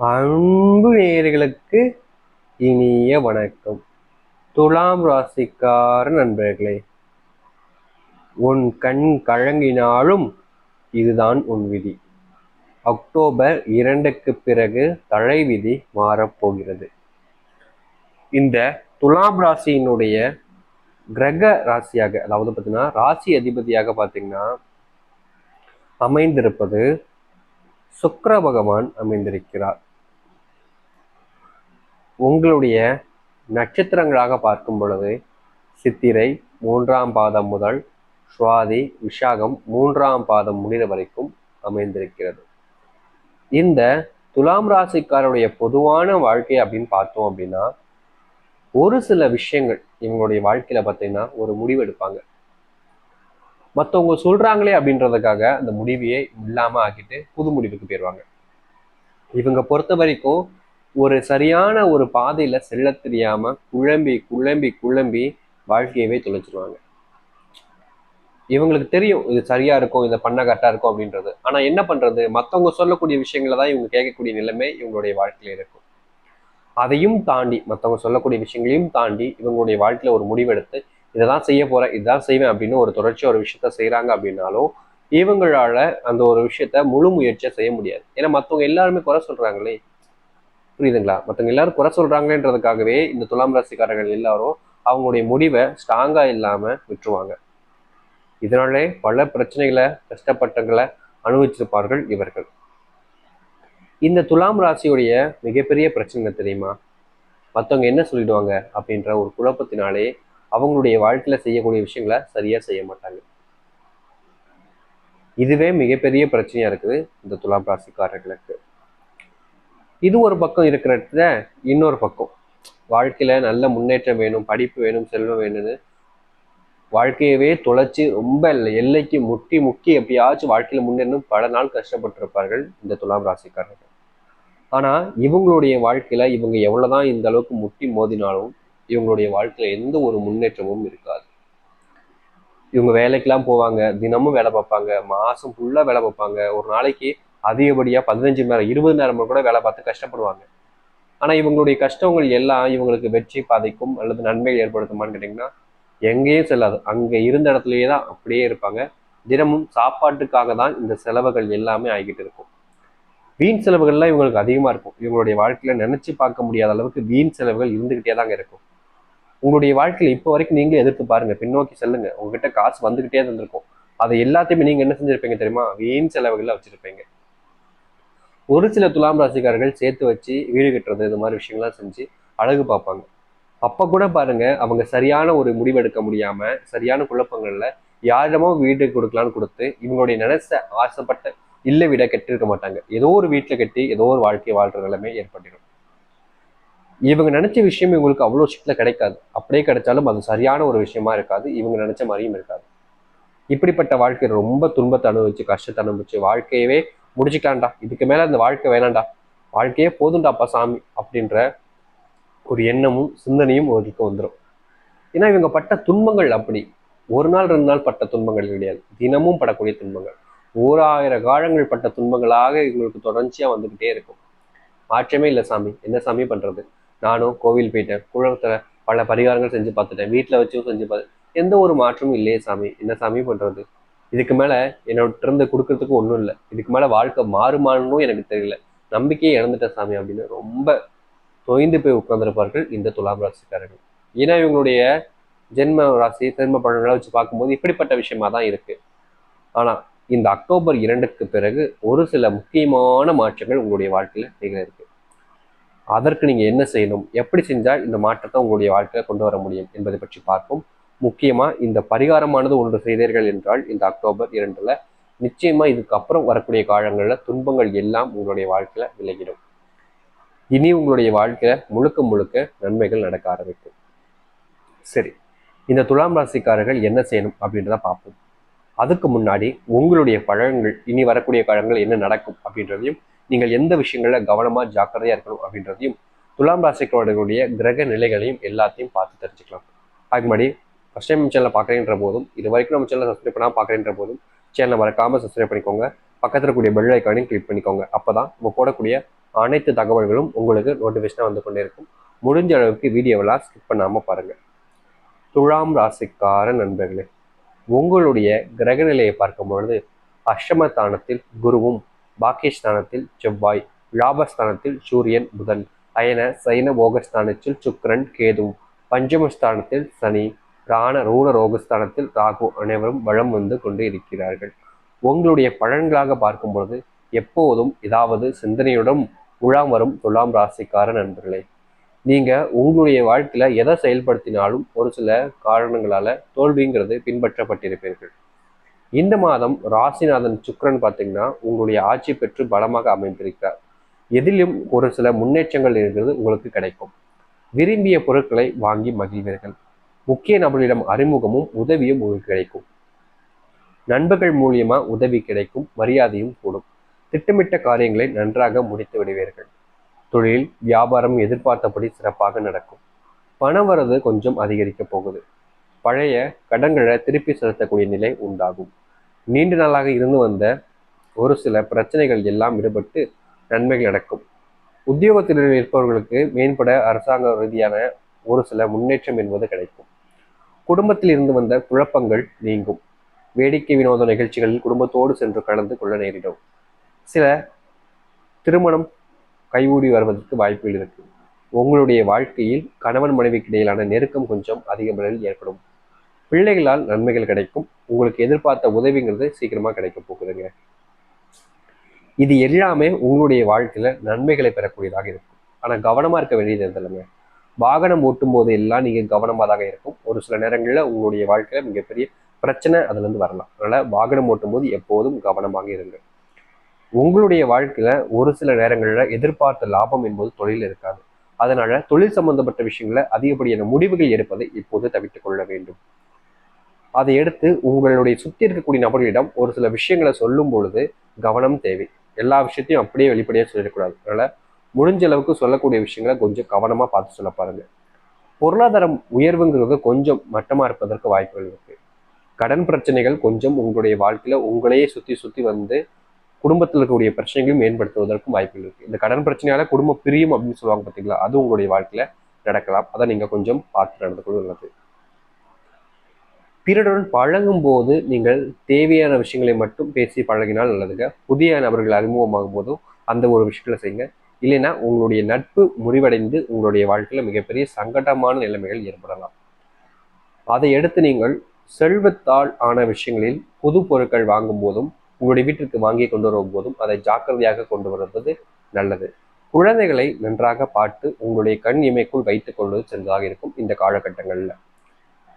அன்பு நேயர்களுக்கு இனிய வணக்கம். துலாம் ராசிக்கார நண்பர்களே உன் கண் கழங்கினாலும் இதுதான் உன் விதி. அக்டோபர் இரண்டுக்கு பிறகு தலைவிதி மாறப்போகிறது. இந்த துலாம் ராசியினுடைய கிரக ராசியாக அதாவது பார்த்தீங்கன்னா ராசி அதிபதியாக பார்த்தீங்கன்னா அமைந்திருப்பது சுக்கர பகவான் அமைந்திருக்கிறார். உங்களுடைய நட்சத்திரங்களாக பார்க்கும் பொழுது சித்திரை மூன்றாம் பாதம் முதல் சுவாதி விஷாகம் மூன்றாம் பாதம் முடிகிற வரைக்கும் அமைந்திருக்கிறது. இந்த துலாம் ராசிக்காரருடைய பொதுவான வாழ்க்கை அப்படின்னு பார்த்தோம் அப்படின்னா ஒரு சில விஷயங்கள் இவங்களுடைய வாழ்க்கையில பார்த்தீங்கன்னா ஒரு முடிவு எடுப்பாங்க. மற்றவங்க சொல்கிறாங்களே அப்படின்றதுக்காக அந்த முடிவையே இல்லாமல் ஆக்கிட்டு புது முடிவுக்கு போயிடுவாங்க இவங்க பொறுத்த வரைக்கும் ஒரு சரியான ஒரு பாதையில் செல்ல தெரியாமல் குழம்பி குழம்பி குழம்பி வாழ்க்கையவே தொலைச்சிருவாங்க. இவங்களுக்கு தெரியும் இது சரியா இருக்கும் இதை பண்ண கரெக்டாக இருக்கும் அப்படின்றது. ஆனால் என்ன பண்ணுறது மற்றவங்க சொல்லக்கூடிய விஷயங்களை தான் இவங்க கேட்கக்கூடிய நிலைமை இவங்களுடைய வாழ்க்கையில் இருக்கும். அதையும் தாண்டி மற்றவங்க சொல்லக்கூடிய விஷயங்களையும் தாண்டி இவங்களுடைய வாழ்க்கையில் ஒரு முடிவெடுத்து இதை தான் செய்ய போறேன் இதுதான் செய்வேன் அப்படின்னு ஒரு தொடர்ச்சியா ஒரு விஷயத்த செய்யறாங்க அப்படின்னாலும் இவங்களால அந்த ஒரு விஷயத்த முழு முயற்சியாக செய்ய முடியாது. ஏன்னா மத்தவங்க எல்லாருமே குறை சொல்றாங்களே. புரியுதுங்களா? மத்தவங்க எல்லாரும் குறை சொல்றாங்கன்றதுக்காகவே இந்த துலாம் ராசிக்காரர்கள் எல்லாரும் அவங்களுடைய முடிவை ஸ்ட்ராங்கா இல்லாம விட்டுருவாங்க. இதனாலே பல பிரச்சனைகளை கஷ்டப்பட்டங்களை அனுபவிச்சிருப்பார்கள் இவர்கள். இந்த துலாம் ராசியுடைய மிகப்பெரிய பிரச்சனை தெரியுமா? மற்றவங்க என்ன சொல்லிடுவாங்க அப்படின்ற ஒரு குழப்பத்தினாலே அவங்களுடைய வாழ்க்கையில் செய்யக்கூடிய விஷயங்களை சரியாக செய்ய மாட்டாங்க. இதுவே மிகப்பெரிய பிரச்சனையாக இருக்குது இந்த துலாம் ராசிக்காரர்களுக்கு. இது ஒரு பக்கம் இருக்கிறத இன்னொரு பக்கம். வாழ்க்கையில் நல்ல முன்னேற்றம் வேணும் படிப்பு வேணும் செல்வம் வேணும்னு வாழ்க்கையவே தொலைச்சி ரொம்ப எல்லைக்கு முட்டி முக்கி எப்படியாச்சும் வாழ்க்கையில் முன்னேறணும். பல நாள் கஷ்டப்பட்டிருப்பார்கள் இந்த துலாம் ராசிக்காரர்கள். ஆனால் இவங்களுடைய வாழ்க்கையில் இவங்க எவ்வளவுதான் இந்த அளவுக்கு முட்டி மோதினாலும் இவங்களுடைய வாழ்க்கையில எந்த ஒரு முன்னேற்றமும் இருக்காது. இவங்க வேலைக்கெல்லாம் போவாங்க தினமும் வேலை பார்ப்பாங்க மாசம் ஃபுல்லா வேலை பார்ப்பாங்க. ஒரு நாளைக்கு அதிகப்படியா பதினஞ்சு மணி நேரம் இருபது நேரம் கூட வேலை பார்த்து கஷ்டப்படுவாங்க. ஆனா இவங்களுடைய கஷ்டங்கள் எல்லாம் இவங்களுக்கு வெற்றி பாதைக்கும் அல்லது நன்மை ஏற்படுத்துமான்னு கேட்டிங்கன்னா எங்கேயும் செல்லாது. அங்க இருந்த இடத்துலயே தான் அப்படியே இருப்பாங்க. தினமும் சாப்பாட்டுக்காக தான் இந்த செலவுகள் எல்லாமே ஆகிக்கிட்டு இருக்கும். வீண் செலவுகள்லாம் இவங்களுக்கு அதிகமா இருக்கும். இவங்களுடைய வாழ்க்கையில நினைச்சு பார்க்க முடியாத அளவுக்கு வீண் செலவுகள் இருந்துகிட்டே தாங்க இருக்கும். உங்களுடைய வாழ்க்கையில இப்போ வரைக்கும் நீங்களே எதிர்த்து பாருங்க. பின்னோக்கி செல்லுங்க. உங்ககிட்ட காசு வந்துகிட்டே இருந்திருக்கும். அதை எல்லாத்தையுமே நீங்க என்ன செஞ்சிருப்பீங்க தெரியுமா? வீண் செலவுகள்ல வச்சிருப்பீங்க. ஒரு சில துலாம் ராசிக்காரர்கள் சேர்த்து வச்சு வீடு கட்டுறது இது மாதிரி விஷயங்கள்லாம் செஞ்சு அழகு பார்ப்பாங்க. அப்ப கூட பாருங்க அவங்க சரியான ஒரு முடிவெடுக்க முடியாம சரியான குழப்பங்கள்ல யாரிடமோ வீடு கொடுக்கலான்னு கொடுத்து இவங்களுடைய நினைச்ச ஆசைப்பட்ட இல்லை விட கட்டிருக்க மாட்டாங்க. ஏதோ ஒரு வீட்டுல கட்டி ஏதோ ஒரு வாழ்க்கை வாழ்ற நிலைமை ஏற்பட்டிடும் இவங்க நினைச்ச விஷயம் இவங்களுக்கு அவ்வளோ சீட்டில் கிடைக்காது. அப்படியே கிடைச்சாலும் அது சரியான ஒரு விஷயமா இருக்காது. இவங்க நினைச்ச மாதிரியும் இருக்காது. இப்படிப்பட்ட வாழ்க்கை ரொம்ப துன்பத்தை அனுபவிச்சு கஷ்டத்தை அனுபவிச்சு வாழ்க்கையவே முடிச்சுக்கலாம்டா. இதுக்கு மேல அந்த வாழ்க்கை வேணாண்டா வாழ்க்கையே போதும்டாப்பா சாமி அப்படின்ற ஒரு எண்ணமும் சிந்தனையும் அவர்களுக்கு வந்துடும் ஏன்னா இவங்க பட்ட துன்பங்கள் அப்படி. ஒரு நாள் ரெண்டு நாள் பட்ட துன்பங்கள் கிடையாது. தினமும் படக்கூடிய துன்பங்கள். ஓராயிரம் காலங்கள் பட்ட துன்பங்களாக இவங்களுக்கு தொடர்ச்சியா வந்துகிட்டே இருக்கும். மாற்றமே இல்லை சாமி. என்ன சாமி பண்றது? நானும் கோவில் போயிட்டேன். குழந்தை பல பரிகாரங்கள் செஞ்சு பார்த்துட்டேன். வீட்டில் வச்சும் செஞ்சு பார்த்து எந்த ஒரு மாற்றமும் இல்லையே சாமி. என்ன சாமி பண்ணுறது இதுக்கு மேலே என்னோட இருந்து கொடுக்கறதுக்கு ஒன்றும் இல்லை. இதுக்கு மேலே வாழ்க்கை மாறுமானும் எனக்கு தெரியல. நம்பிக்கையை இழந்துட்டேன் சாமி அப்படின்னு ரொம்ப தொய்ந்து போய் உட்கார்ந்துருப்பார்கள் இந்த துலாம் ராசிக்காரர்கள். ஏன்னா இவங்களுடைய ஜென்ம ராசி திரும்ப பலன்களை வச்சு பார்க்கும்போது இப்படிப்பட்ட விஷயமா தான் இருக்கு. ஆனால் இந்த அக்டோபர் இரண்டுக்கு பிறகு ஒரு சில முக்கியமான மாற்றங்கள் உங்களுடைய வாழ்க்கையில் நிகழ இருக்கு. அதற்கு நீங்கள் என்ன செய்யணும்? எப்படி செஞ்சால் இந்த மாற்றத்தை உங்களுடைய வாழ்க்கையில் கொண்டு வர முடியும்? என்பதை பற்றி பார்ப்போம். முக்கியமாக இந்த பரிகாரமானது ஒன்று செய்தீர்கள் என்றால் இந்த அக்டோபர் இரண்டில் நிச்சயமாக இதுக்கப்புறம் வரக்கூடிய காலங்களில் துன்பங்கள் எல்லாம் உங்களுடைய வாழ்க்கையில் விலகிடும். இனி உங்களுடைய வாழ்க்கையில் முழுக்க முழுக்க நன்மைகள் நடக்க ஆரம்பிக்கும். சரி இந்த துலாம் ராசிக்காரர்கள் என்ன செய்யணும் அப்படின்றத பார்ப்போம். அதுக்கு முன்னாடி உங்களுடைய பழங்கள் இனி வரக்கூடிய காலங்கள் என்ன நடக்கும் அப்படின்றதையும் நீங்கள் எந்த விஷயங்கள்ல கவனமா ஜாக்கிரதையா இருக்கணும் அப்படின்றதையும் துலாம் ராசிக்காரர்களுடைய கிரக நிலைகளையும் எல்லாத்தையும் பார்த்து தெரிஞ்சுக்கலாம். அதுக்கு முன்னாடி ஃபஸ்ட் டைம் சேனலை பார்க்குறேன்ற போதும் இது வரைக்கும் நம்ம சேனலை சப்ஸ்கிரைப் பண்ணால் பார்க்குறேன்ற போதும் சேனலை மறக்காமல் சப்ஸ்கிரைப் பண்ணிக்கோங்க. பக்கத்தில் இருக்கக்கூடிய பெல் ஐக்கானையும் கிளிக் பண்ணிக்கோங்க. அப்போ தான் நம்ம போடக்கூடிய அனைத்து தகவல்களும் உங்களுக்கு நோட்டிஃபிகேஷனாக வந்து கொண்டே இருக்கும். முடிஞ்ச அளவுக்கு வீடியோவெல்லாம் ஸ்கிப் பண்ணாமல் பாருங்கள் துலாம் ராசிக்கார நண்பர்களே உங்களுடைய கிரகநிலையை பார்க்கும் பொழுது அஷ்டமஸ்தானத்தில் குருவும் பாக்கியஸ்தானத்தில் செவ்வாய் லாபஸ்தானத்தில் சூரியன் புதன் அயன சைன போகஸ்தானத்தில் சுக்கரன் கேது. பஞ்சமஸ்தானத்தில் சனி ராண ரூண ரோகஸ்தானத்தில் ராகு அனைவரும் வளம் வந்து கொண்டு இருக்கிறார்கள். உங்களுடைய பலன்களாக பார்க்கும் பொழுது எப்போதும் ஏதாவது சிந்தனையுடன் உழாம் வரும் துலாம் ராசிக்கார நண்பர்களே நீங்கள் உங்களுடைய வாழ்க்கையில் எதை செயல்படுத்தினாலும் ஒரு சில காரணங்களால் தோல்விங்கிறது பின்பற்றப்பட்டிருப்பீர்கள். இந்த மாதம் ராசிநாதன் சுக்கிரன் பார்த்தீங்கன்னா உங்களுடைய ஆட்சி பெற்று பலமாக அமைந்திருக்கிறார். எதிலும் ஒரு சில முன்னேற்றங்கள் இருக்கிறது உங்களுக்கு கிடைக்கும். விரும்பிய பொருட்களை வாங்கி மகிழ்வீர்கள். முக்கிய நபர்களிடம் அறிமுகமும் உதவியும் உங்களுக்கு கிடைக்கும். நண்பர்கள் மூலியமா உதவி கிடைக்கும் மரியாதையும் கூடும். திட்டமிட்ட காரியங்களை நன்றாக முடித்து விடுவீர்கள். தொழில் வியாபாரம் எதிர்பார்த்தபடி சிறப்பாக நடக்கும். பணவரது கொஞ்சம் அதிகரிக்க போகுது. பழைய கடன்களை திருப்பி செலுத்தக்கூடிய நிலை உண்டாகும். நீண்ட நாளாக இருந்து வந்த ஒரு சில பிரச்சனைகள் எல்லாம் விடுபட்டு நன்மைகள் நடக்கும். உத்தியோகத்தில் இருப்பவர்களுக்கு மேம்பட அரசாங்க ரீதியான ஒரு சில முன்னேற்றம் என்பது கிடைக்கும். குடும்பத்தில் இருந்து வந்த குழப்பங்கள் நீங்கும். வேடிக்கை வினோத நிகழ்ச்சிகளில் குடும்பத்தோடு சென்று கலந்து கொள்ள நேரிடும். சில திருமணம் கைகூடி வருவதற்கு வாய்ப்புகள் இருக்கு. உங்களுடைய வாழ்க்கையில் கணவன் மனைவிக்கு இடையிலான நெருக்கம் கொஞ்சம் அதிக அளவில் ஏற்படும். பிள்ளைகளால் நன்மைகள் கிடைக்கும். உங்களுக்கு எதிர்பார்த்த உதவிங்கிறது சீக்கிரமா கிடைக்க போகுதுங்க. இது எல்லாமே உங்களுடைய வாழ்க்கையில நன்மைகளை பெறக்கூடியதாக இருக்கும். ஆனா கவனமா இருக்க வேண்டியது எதில்லைங்க வாகனம் ஓட்டும் போது எல்லாம் நீங்க கவனமாக தாங்க இருக்கும். ஒரு சில நேரங்களில் உங்களுடைய வாழ்க்கையில மிகப்பெரிய பிரச்சனை அதுல இருந்து வரலாம். அதனால வாகனம் ஓட்டும் போது எப்போதும் கவனமாக இருங்க. உங்களுடைய வாழ்க்கையில ஒரு சில நேரங்களில் எதிர்பார்த்த லாபம் என்பது தொழில் இருக்காது. அதனால தொழில் சம்பந்தப்பட்ட விஷயங்களை அதிகப்படியான முடிவுகள் எடுப்பதை இப்போது தவிர்த்துக் கொள்ள வேண்டும். அதை எடுத்து உங்களுடைய சுற்றி இருக்கக்கூடிய நபர்களிடம் ஒரு சில விஷயங்களை சொல்லும் பொழுது கவனம் தேவை. எல்லா விஷயத்தையும் அப்படியே வெளிப்படையாக சொல்லிடக்கூடாது. அதனால் முடிஞ்ச அளவுக்கு சொல்லக்கூடிய விஷயங்களை கொஞ்சம் கவனமாக பார்த்து சொல்ல பாருங்க. பொருளாதாரம் உயர்வுங்கிறது கொஞ்சம் மட்டமாக இருப்பதற்கு வாய்ப்புகள் இருக்குது கடன் பிரச்சனைகள் கொஞ்சம் உங்களுடைய வாழ்க்கையில் உங்களையே சுற்றி சுற்றி வந்து குடும்பத்தில் இருக்கக்கூடிய பிரச்சனைகளையும் மேம்படுத்துவதற்கும் வாய்ப்புகள் இருக்குது இந்த கடன் பிரச்சனையால் குடும்பம் பிரியும் அப்படின்னு சொல்லுவாங்க பார்த்தீங்களா அது உங்களுடைய வாழ்க்கையில் நடக்கலாம். அதை நீங்கள் கொஞ்சம் பார்த்து நடந்து கொள்வது நல்லது பிறருடன் பழகும் போது நீங்கள் தேவையான விஷயங்களை மட்டும் பேசி பழகினால் நல்லதுங்க. புதிய நபர்கள் அறிமுகமாகும் போதும் அந்த ஒரு விஷயங்களை செய்யுங்க. இல்லைன்னா உங்களுடைய நட்பு முறிவடைந்து உங்களுடைய வாழ்க்கையில் மிகப்பெரிய சங்கடமான நிலைமைகள் ஏற்படலாம். அதை எடுத்து நீங்கள் செல்வத்தால் ஆன விஷயங்களில் புது பொருட்கள் வாங்கும் போதும் உங்களுடைய வீட்டிற்கு வாங்கி கொண்டு வரும் போதும் அதை ஜாக்கிரதையாக கொண்டு வருவது நல்லது. குழந்தைகளை நன்றாக பார்த்து உங்களுடைய கண் இமைக்குள் வைத்துக் கொள்வது சென்றதாக இருக்கும் இந்த காலகட்டங்களில்.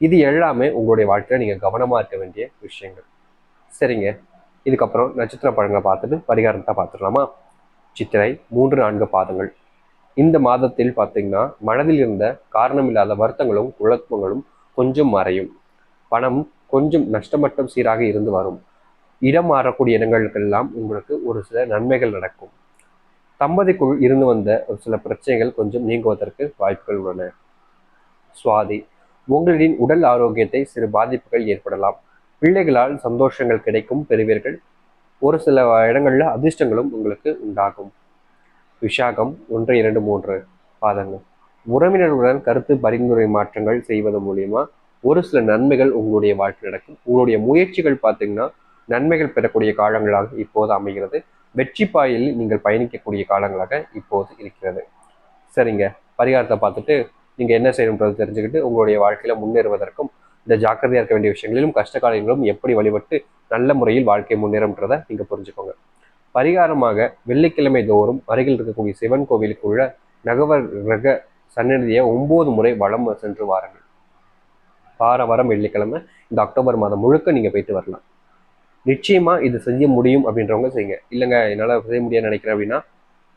இது எல்லாமே உங்களுடைய வாழ்க்கையில் நீங்கள் கவனமாக இருக்க வேண்டிய விஷயங்கள். சரிங்க. இதுக்கப்புறம் நட்சத்திர பழங்களை பார்த்துட்டு பரிகாரத்தை பார்த்துடலாமா? சித்திரை மூன்று நான்கு பாதங்கள். இந்த மாதத்தில் பார்த்தீங்கன்னா மனதில் இருந்த காரணமில்லாத வருத்தங்களும் குழப்பங்களும் கொஞ்சம் மறையும். பணம் கொஞ்சம் நஷ்டமட்டம் சீராக இருந்து வரும். இடம் மாறக்கூடிய இடங்களுக்கெல்லாம் உங்களுக்கு ஒரு சில நன்மைகள் நடக்கும். தம்பதிக்குள் இருந்து வந்த ஒரு சில பிரச்சனைகள் கொஞ்சம் நீங்குவதற்கு வாய்ப்புகள் உள்ளன. சுவாதி உங்களின் உடல் ஆரோக்கியத்தை சிறு பாதிப்புகள் ஏற்படலாம். பிள்ளைகளால் சந்தோஷங்கள் கிடைக்கும் பெறுவீர்கள். ஒரு சில இடங்களில் அதிர்ஷ்டங்களும் உங்களுக்கு உண்டாகும். விஷாகம் ஒன்று இரண்டு மூன்று பாதங்கள். உறவினர்களுடன் கருத்து பரிந்துரை மாற்றங்கள் செய்வது மூலியமா ஒரு சில நன்மைகள் உங்களுடைய வாழ்க்கை நடக்கும். உங்களுடைய முயற்சிகள் பார்த்தீங்கன்னா நன்மைகள் பெறக்கூடிய காலங்களாக இப்போது அமைகிறது. வெற்றி பாயில் நீங்கள் பயணிக்கக்கூடிய காலங்களாக இப்போது இருக்கிறது. சரிங்க. பரிகாரத்தை பார்த்துட்டு நீங்க என்ன செய்யணுன்றது தெரிஞ்சுக்கிட்டு உங்களுடைய வாழ்க்கையில முன்னேறுவதற்கும் இந்த ஜாக்கிரதையா இருக்க வேண்டிய விஷயங்களிலும் கஷ்ட காலங்களிலும் எப்படி வழிபட்டு நல்ல முறையில் வாழ்க்கை முன்னேறம்ன்றதை நீங்க புரிஞ்சுக்கோங்க. பரிகாரமாக வெள்ளிக்கிழமை தோறும் அருகில் இருக்கக்கூடிய சிவன் கோவிலுக்குள்ள நகவர் ரக சன்னதியை ஒன்பது முறை வளம் சென்று வாருங்கள். வார வாரம் வெள்ளிக்கிழமை இந்த அக்டோபர் மாதம் முழுக்க நீங்க போயிட்டு வரலாம். நிச்சயமா இது செய்ய முடியும் அப்படின்றவங்க செய்யுங்க. இல்லைங்க என்னால் செய்ய முடியாதுன்னு நினைக்கிறேன் அப்படின்னா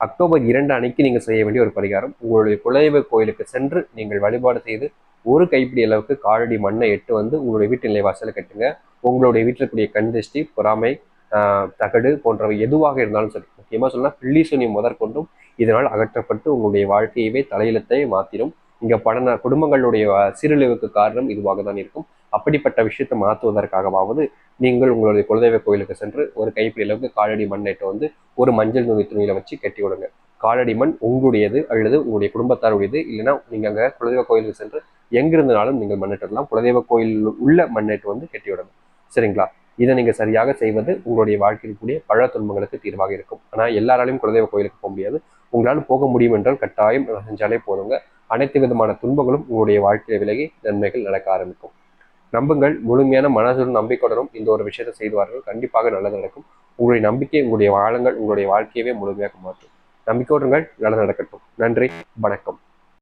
அக்டோபர் இரண்டு அன்னைக்கு நீங்கள் செய்ய வேண்டிய ஒரு பரிகாரம். உங்களுடைய குலதெய்வ கோயிலுக்கு சென்று நீங்கள் வழிபாடு செய்து ஒரு கைப்பிடி அளவுக்கு காலடி மண்ணை எட்டு வந்து உங்களுடைய வீட்டு நிலைவாசல கட்டுங்க. உங்களுடைய வீட்டில் இருக்கக்கூடிய கண் திருஷ்டி பொறாமை தகடு போன்றவை எதுவாக இருந்தாலும் சரி முக்கியமாக சொன்னால் பில்லி சுனி முதற்கொண்டும் இதனால் அகற்றப்பட்டு உங்களுடைய வாழ்க்கையவே தலையிலத்தை மாத்திரும். இங்கே பல குடும்பங்களுடைய சீரழிவுக்கு காரணம் இதுவாக தான் இருக்கும். அப்படிப்பட்ட விஷயத்தை மாற்றுவதற்காகவாவது நீங்கள் உங்களுடைய குலதெய்வ கோயிலுக்கு சென்று ஒரு கைப்பிடி அளவுக்கு காலடி மண்ணெட்டை வந்து ஒரு மஞ்சள் நோய் துணியில வச்சு கட்டி விடுங்க. காலடி மண் உங்களுடையது அல்லது உங்களுடைய குடும்பத்தாருடையது. இல்லைன்னா நீங்க அங்கே குலதெய்வ கோயிலுக்கு சென்று எங்கிருந்தாலும் நீங்கள் மண்ணிட்டுலாம் குலதெய்வ கோயிலில் உள்ள மண்ணிட்டு வந்து கட்டி விடணும் சரிங்களா? இதை நீங்க சரியாக செய்வது உங்களுடைய வாழ்க்கையில் கூடிய பல துன்பங்களுக்கு தீர்வாக இருக்கும். ஆனால் எல்லாராலையும் குலதெய்வ கோயிலுக்கு போக முடியாது. உங்களால் போக முடியும் என்றால் கட்டாயம் செஞ்சாலே போதுங்க. அனைத்து விதமான துன்பங்களும் உங்களுடைய வாழ்க்கையை விலகி நன்மைகள் நடக்க ஆரம்பிக்கும். நம்புங்கள். முழுமையான மனதுடன் நம்பிக்கையுடனும் இந்த ஒரு விஷயத்தை செய்துவார்கள் கண்டிப்பாக நல்லது நடக்கும். உங்களுடைய நம்பிக்கை உங்களுடைய வாழங்கள் உங்களுடைய வாழ்க்கையவே முழுமையாக மாற்றும். நம்பிக்கையோடுங்கள் நல்லது நடக்கட்டும். நன்றி. வணக்கம்.